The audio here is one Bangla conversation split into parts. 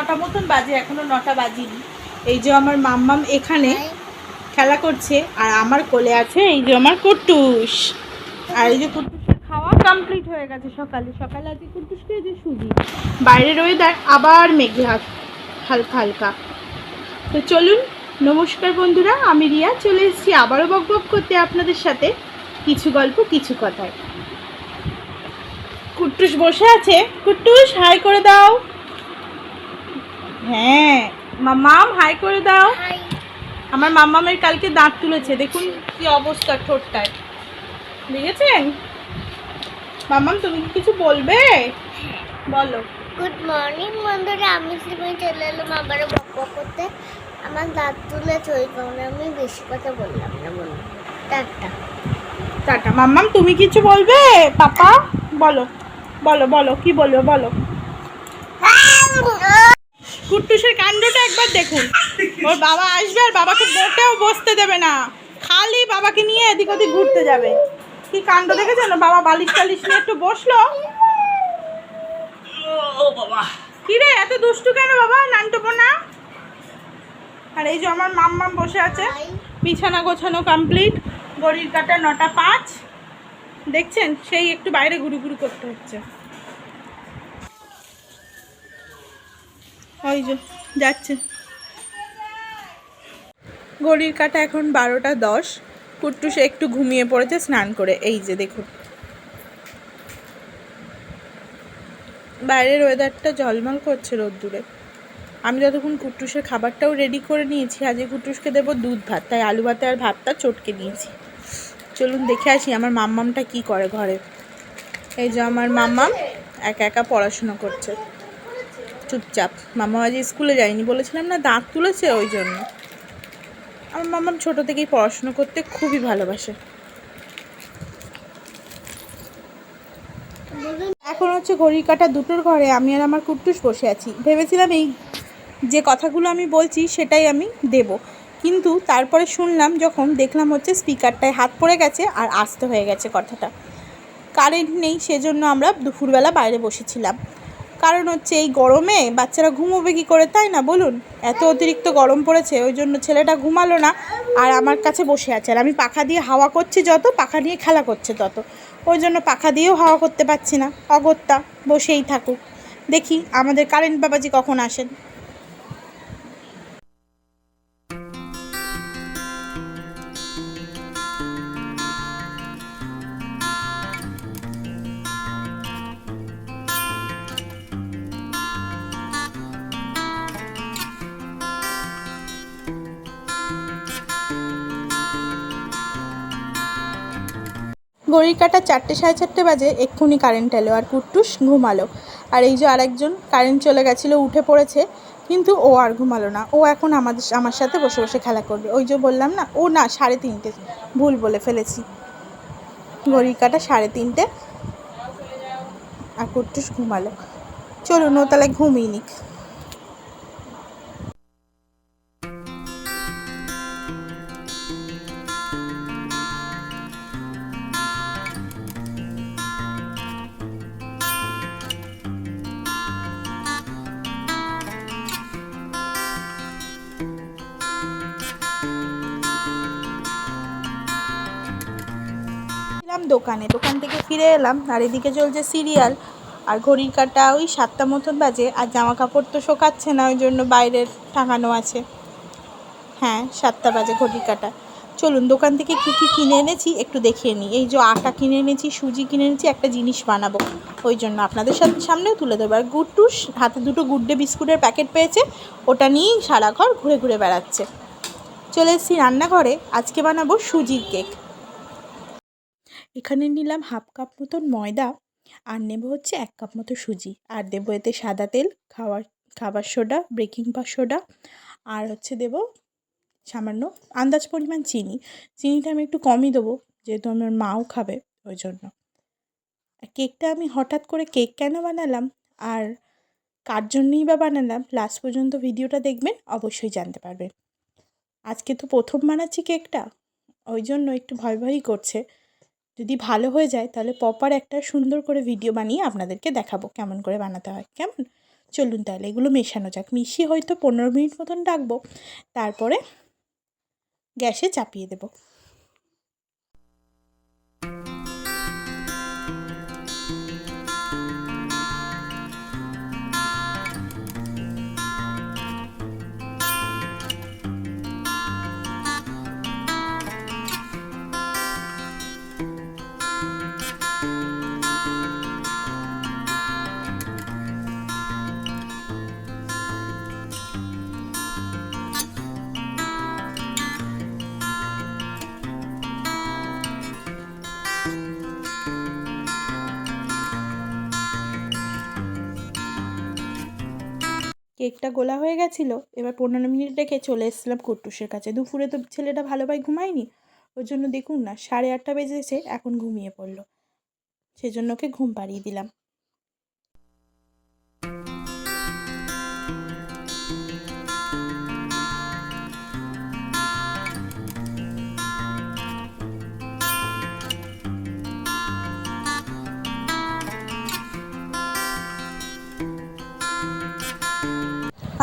নটা মতন বাজে, এখনও নটা বাজিনি। এই যে আমার মাম্মাম এখানে খেলা করছে, আর আমার কোলে আছে এই যে আমার কুট্টুস। আর এই যে কুট্টুসের খাওয়া কমপ্লিট হয়ে গেছে সকালে। সকালে আজকে কুট্টুসকে এই যে সুজি। বাইরের ওয়েদার আবার মেঘে হালকা হালকা। তো চলুন, নমস্কার বন্ধুরা, আমি রিয়া, চলে এসেছি আবারও বক বক করতে আপনাদের সাথে কিছু গল্প, কিছু কথায়। কুট্টুস বসে আছে। কুট্টুস হাই করে দাও। হ্যাঁ মামাম হাই করে দাও। আমার মাম্মামের কালকে দাঁত তুলেছে দেখুন কি অবস্থা ঠোঁটটায়। দেখেছেন? মাম্মাম তুমি কি কিছু বলবে? বলো। গুড মর্নিং বন্ধুরা আমি শ্রীময় চলে এলাম আবারও বক করতে। আমার দাঁত তুলেছে ওই কারণে আমি বেশি কথা বললাম না বললাম টাটা। টাটা। মাম্মাম তুমি কিছু বলবে? পাপা বলো। বলো বলো কি বলবে বলো। কুট্টুসের কাণ্ডটা একবার দেখুন। ওর বাবা আসবে আর বাবাকে মোটেও বসতে দেবে না। খালি বাবাকে নিয়ে এদিক ওদিক ঘুরতে যাবে। কি কাণ্ড দেখেছেন? বাবা বালিশ টালিশ নিয়ে একটু বসল। কি রে এত দুষ্টু কেন বাবা নানটুকো না আর এই যে আমার মাম্মাম বসে আছে। বিছানা গোছানো কমপ্লিট ঘড়ির কাটা নটা পাঁচ। দেখছেন? সেই একটু বাইরে ঘুরু ঘুরু করতে হচ্ছে। ওই যে, যাচ্ছে। ঘড়ির কাটা এখন বারোটা দশ। কুট্টুস একটু ঘুমিয়ে পড়েছে স্নান করে। এই যে, দেখুন। বাইরের ওয়েদারটা ঝলমল করছে রোদ্দুরে। আমি যতক্ষণ কুট্টুসের খাবারটাও রেডি করে নিয়েছি, আজকে কুট্টুসকে দেবো দুধ ভাত। তাই আলু ভাতে আর ভাতটা চটকে নিয়েছি। চলুন দেখে আসি আমার মাম্মামটা কি করে ঘরে। এই যে আমার মাম্মাম, একা একা পড়াশুনো করছে। চুপচাপ মামা আজ স্কুলে যায়নি বলেছিলাম না, দাঁত তুলেছে ওই জন্য। আমার মাম্মাম ছোটো থেকেই পড়াশুনো করতে খুবই ভালোবাসে। এখন হচ্ছে ঘড়ির কাটা দুটোর ঘরে আমি আর আমার কুট্টুস বসে আছি। ভেবেছিলাম এই যে কথাগুলো আমি বলছি সেটাই আমি দেব। কিন্তু তারপরে শুনলাম যখন দেখলাম হচ্ছে স্পিকারটায় হাত পড়ে গেছে আর আসতে হয়ে গেছে কথাটা। কারেন্ট নেই, সেজন্য আমরা দুপুরবেলা বাইরে বসেছিলাম। কারণ হচ্ছে এই গরমে বাচ্চারা ঘুমোবে কী করে, তাই না? বলুন। এত অতিরিক্ত গরম পড়েছে, ওই জন্য ছেলেটা ঘুমালো না, আর আমার কাছে বসে আছে। আর আমি পাখা দিয়ে হাওয়া করছি যত, পাখা নিয়ে খেলা করছে তত। ওই জন্য পাখা দিয়েও হাওয়া করতে পারছি না। অগত্যা, বসেই থাকুক। দেখি আমাদের কারেন্ট বাবাজি কখন আসেন। ঘড়ির কাটা চারটে সাড়ে চারটে বাজে, এক্ষুনি কারেন্ট এলো আর কুট্টুস ঘুমালো। আর এই যে আরেকজন কারেন্ট চলে গেছিল, উঠে পড়েছে, কিন্তু ও আর ঘুমালো না। ও এখন আমাদের আমার সাথে বসে বসে খেলা করবে। ওই যে বললাম না, ও না, সাড়ে তিনটে। ভুল বলে ফেলেছি। ঘড়ির কাটা সাড়ে তিনটে। আর কুট্টুস ঘুমালো। চলুন, ও তাহলে ঘুমিয়ে নিক। দোকানে। দোকান থেকে ফিরে এলাম আর এদিকে চলছে সিরিয়াল। আর ঘড়ির কাটা ওই সাতটা মতন বাজে আর জামা কাপড় তো শোকাচ্ছে না, ওই জন্য বাইরের টাঙানো আছে। হ্যাঁ সাতটা বাজে ঘড়ির কাটা। চলুন, দোকান থেকে কী কী কিনে এনেছি একটু দেখিয়ে নিই। এই যে আটা কিনে এনেছি, সুজি কিনে এনেছি, একটা জিনিস বানাবো। ওই জন্য আপনাদের সাথে সামনেও তুলে দেবো আর গুড্টুস হাতে দুটো গুড্ডে বিস্কুটের প্যাকেট পেয়েছে, ওটা নিয়েই সারা ঘর ঘুরে ঘুরে বেড়াচ্ছে। চলে এসেছি রান্নাঘরে। আজকে বানাবো সুজির কেক। এখানে নিলাম হাফ কাপ মতন ময়দা আর নেব হচ্ছে এক কাপ মতো সুজি। আর দেবো এতে সাদা তেল, খাওয়ার, খাবার সোডা বেকিং পা সোডা আর হচ্ছে দেব সামান্য আন্দাজ পরিমাণ চিনি। চিনিটা আমি একটু কমই দেবো, যেহেতু আমার মাও খাবে ওই জন্য। কেকটা আমি হঠাৎ করে কেক কেন বানালাম আর কার জন্যই বা বানালাম লাস্ট পর্যন্ত ভিডিওটা দেখবেন, অবশ্যই জানতে পারবেন। আজকে তো প্রথম বানাচ্ছি কেকটা, ওই জন্য একটু ভয় ভয়ই করছে। যদি ভালো হয়ে যায়, তাহলে প্রপার একটা সুন্দর করে ভিডিও বানিয়ে আপনাদেরকে দেখাবো কেমন করে বানাতে হয়, কেমন? চলুন তাহলে এগুলো মেশানো যাক। মিশিয়ে হয়তো পনেরো মিনিট মতন রাখব, তারপরে গ্যাসে চাপিয়ে দেবো। কেকটা গোলা হয়ে গেছিল, এবার পনেরো মিনিট রেখে চলে এসেছিলাম কুট্টুসের কাছে। দুপুরে তো ছেলেটা ভালোভাবে ঘুমায়নি, ওর জন্য দেখুন না, সাড়ে আটটা বেজেছে, এখন ঘুমিয়ে পড়ল। সেজন্য ওকে ঘুম পাড়িয়ে দিলাম।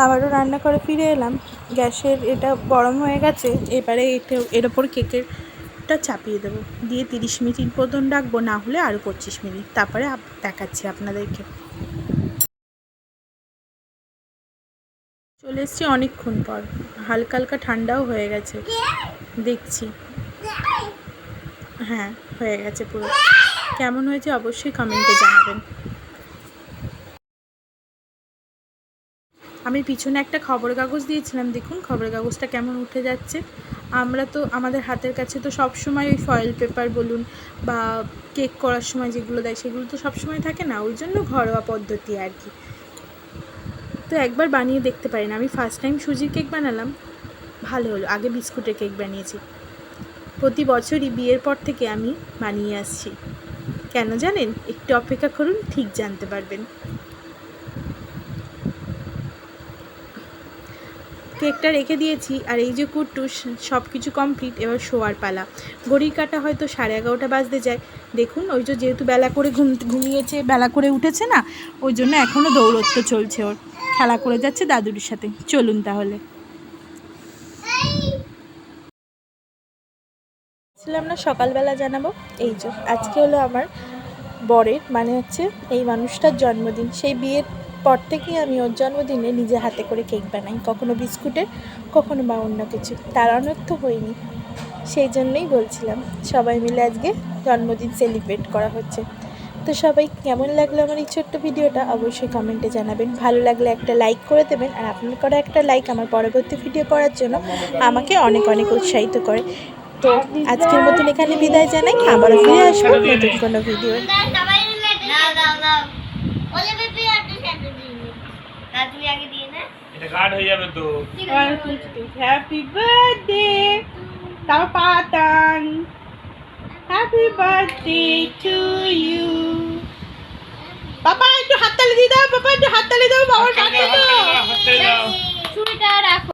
আবারও রান্না করে ফিরে এলাম। গ্যাসের এটা গরম হয়ে গেছে, এবারে এটা, এর ওপর কেকেরটা চাপিয়ে দেবো। দিয়ে তিরিশ মিনিট মতন রাখব, না হলে আরও পঁচিশ মিনিট। তারপরে দেখাচ্ছি আপনাদেরকে। চলে এসছি অনেকক্ষণ পর। হালকা হালকা ঠান্ডাও হয়ে গেছে। দেখছি। হ্যাঁ হয়ে গেছে পুরো। কেমন হয়েছে অবশ্যই কমেন্টে জানাবেন। আমি পিছনে একটা খবর কাগজ দিয়েছিলাম, দেখুন খবর কাগজটা কেমন উঠে যাচ্ছে। আমরা তো, আমাদের হাতের কাছে তো সব সময় ওই ফয়েল পেপার বলুন বা কেক করার সময় যেগুলো দেয়, সেগুলো তো সব সময় থাকে না, ওই জন্য ঘরোয়া পদ্ধতি আর কি। তো একবার বানিয়ে দেখতে পারেন, আমি ফার্স্ট টাইম সুজির কেক বানালাম, ভালো হলো, আগে বিস্কুটের কেক বানিয়েছি। প্রতি বছরই বিয়ের পর থেকে আমি বানিয়ে আসছি। কেন জানেন? একটু অপেক্ষা করুন, ঠিক জানতে পারবেন। কেকটা রেখে দিয়েছি আর এই যে কুট্টুস সব কিছু কমপ্লিট এবার শোয়ার পালা। ঘড়ির কাটা হয়তো সাড়ে এগারোটা বাজতে যায়। দেখুন, ওই যে যেহেতু বেলা করে ঘুম, ঘুমিয়েছে, বেলা করে উঠেছে না, ওই জন্য এখনও দৌড়ত্ব চলছে ওর। খেলা করে যাচ্ছে দাদুর সাথে। চলুন তাহলে। ছিলাম না সকালবেলা জানাব। এই যে, আজকে হলো আমার বরের মানে হচ্ছে এই মানুষটার জন্মদিন। সেই বিয়ের পর থেকেই আমি ওর জন্মদিনে নিজে হাতে করে কেক বানাই, কখনো বিস্কুটের, কখনো বা অন্য কিছু। তার অনর্থ হয়নি। সেই জন্যই বলছিলাম, সবাই মিলে আজকে জন্মদিন সেলিব্রেট করা হচ্ছে। তো সবাই কেমন লাগল আমার এই ছোট্ট ভিডিওটা? অবশ্যই কমেন্টে জানাবেন। ভালো লাগলে একটা লাইক করে দেবেন আর আপনার করা একটা লাইক আমার পরবর্তী ভিডিও করার জন্য আমাকে অনেক অনেক উৎসাহিত করে। তো আজকের মতন এখানে বিদায় জানাই। আবারও ফিরে আসব নতুন কোনো ভিডিও দাও দাও দাও ওলে বেবি আর তুই সাথে দিবি তা তুই আগে দিয়ে না এটা কাট হয়ে যাবে তো হ্যাপি বার্থডে তাও পাতান হ্যাপি বার্থডে টু ইউ বাবা একটু হাততালি দিয়ে দাও বাবা একটু হাততালি দাও বাবার হাততালি পাশে দাও, তো হাততালি দাও, হাততালি দাও ছুরিটা রাখো